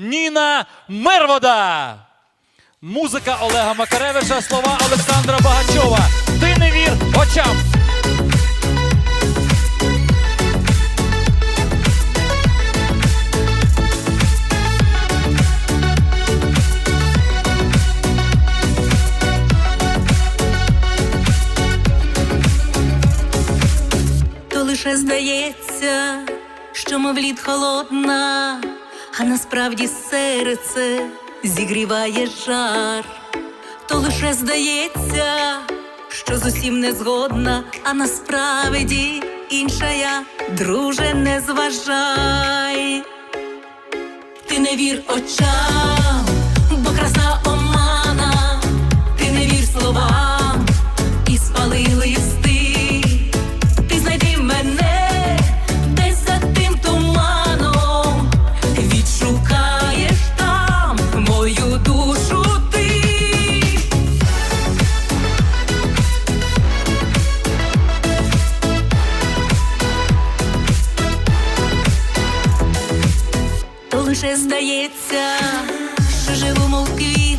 Ніна Мервода. Музика Олега Макаревича, слова Олександра Багачова. Ти не вір очам. То лише здається, що мов лід холодна, а насправді серце зігріває жар. То лише здається, що з усім не згодна, а насправді інша я, друже, не зважай. Ти не вір очам, То здається, що живу, мов квітка,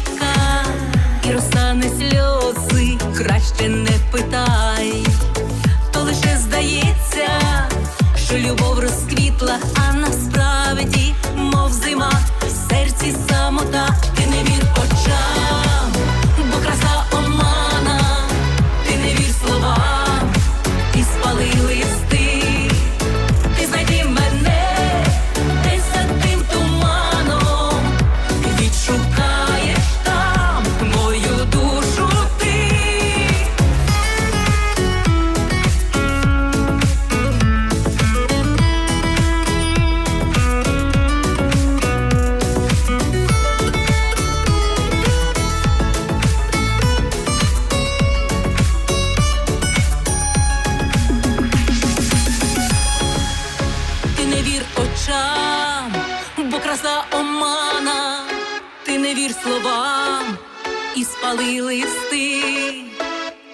краса омана, ти не вір словам і спали листи.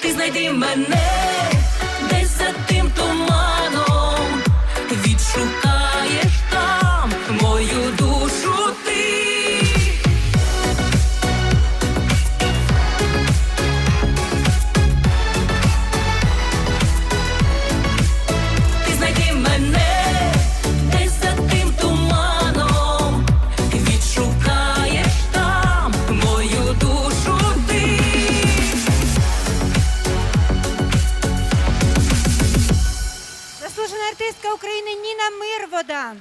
Ти знайди мене Україна мир, вода.